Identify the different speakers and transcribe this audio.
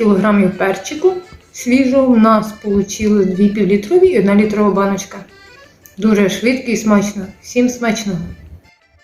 Speaker 1: кг перчику свіжого. У нас вийшло 2 півлітрові і 1 літрова баночка. Дуже швидко і смачно. Всім смачного!